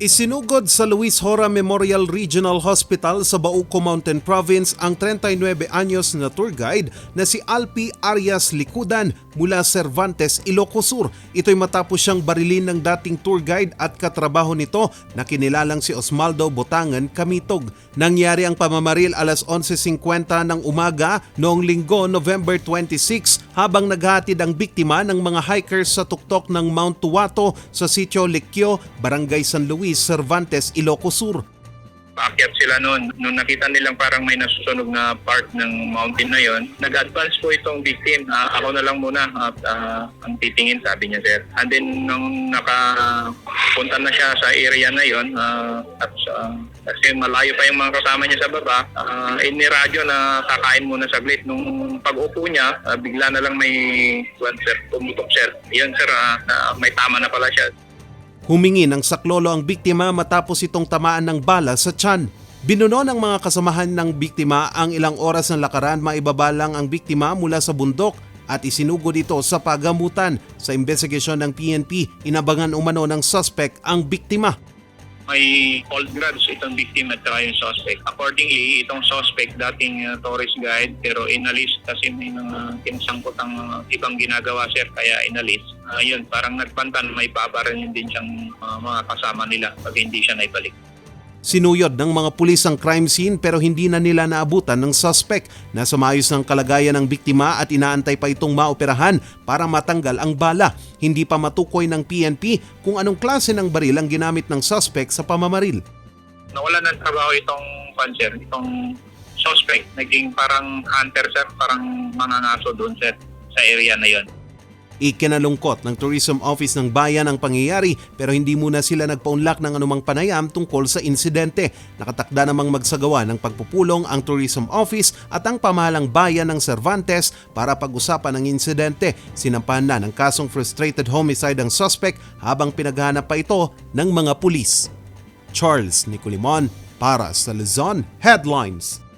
Isinugod sa Luis Hora Memorial Regional Hospital sa Bauco Mountain Province ang 39 anyos na tour guide na si Alpi Arias Likudan mula Cervantes, Ilocos Sur. Ito'y matapos siyang barilin ng dating tour guide at katrabaho nito na kinilalang si Osmaldo Botangan Kamitog. Nangyari ang pamamaril alas 11.50 ng umaga noong linggo November 26 habang naghatid ang biktima ng mga hikers sa tuktok ng Mount Tuwato sa sitio Lecchio, Barangay San Luis, Cervantes, Ilocos Sur. Paakyat sila noon. Nung nakita nilang parang may nasusunog na part ng mountain na yon, nag-advance po itong victim. Ah, ako na lang muna at ah, ang titingin, sabi niya, sir. And then, nung nakapunta na siya sa area na yon, ah, at ah, kasi malayo pa yung mga kasama niya sa baba, uh, iniradyo na kakain muna saglit. Nung pag-upo niya, ah, bigla na lang may, one, sir, pumutok, sir. Yun, sir, ah, na may tama na pala siya. Humingi ng saklolo ang biktima matapos itong tamaan ng bala sa tiyan. Binuno ng mga kasamahan ng biktima ang ilang oras ng lakaran maibaba lang ang biktima mula sa bundok at isinugod ito sa pagamutan. Sa investigasyon ng PNP, inabangan umano ng suspect ang biktima. May cold grabs itong victim at saka yung suspect. Accordingly, itong suspect dating uh, tourist guide pero inalis kasi may mga kinsangkot ang uh, ibang ginagawa sir kaya inalis. Uh, parang nagpantan may babaran din siyang uh, mga kasama nila pag hindi siya naibalik. Sinuyod ng mga pulis ang crime scene pero hindi na nila naabutan ng suspect na sumayos ng kalagayan ng biktima at inaantay pa itong maoperahan para matanggal ang bala. Hindi pa matukoy ng PNP kung anong klase ng baril ang ginamit ng suspect sa pamamaril. Nawalan ng trabaho itong panser, itong suspect. Naging parang hunter sir, parang mangangaso doon sir sa area na yon. Ikinalungkot ng Tourism Office ng bayan ang pangyayari pero hindi muna sila nagpaunlak ng anumang panayam tungkol sa insidente. Nakatakda namang magsagawa ng pagpupulong ang Tourism Office at ang pamahalang bayan ng Cervantes para pag-usapan ang insidente. Sinampahan na ng kasong frustrated homicide ang suspect habang pinaghahanap pa ito ng mga pulis. Charles Nicolimon para sa Luzon Headlines.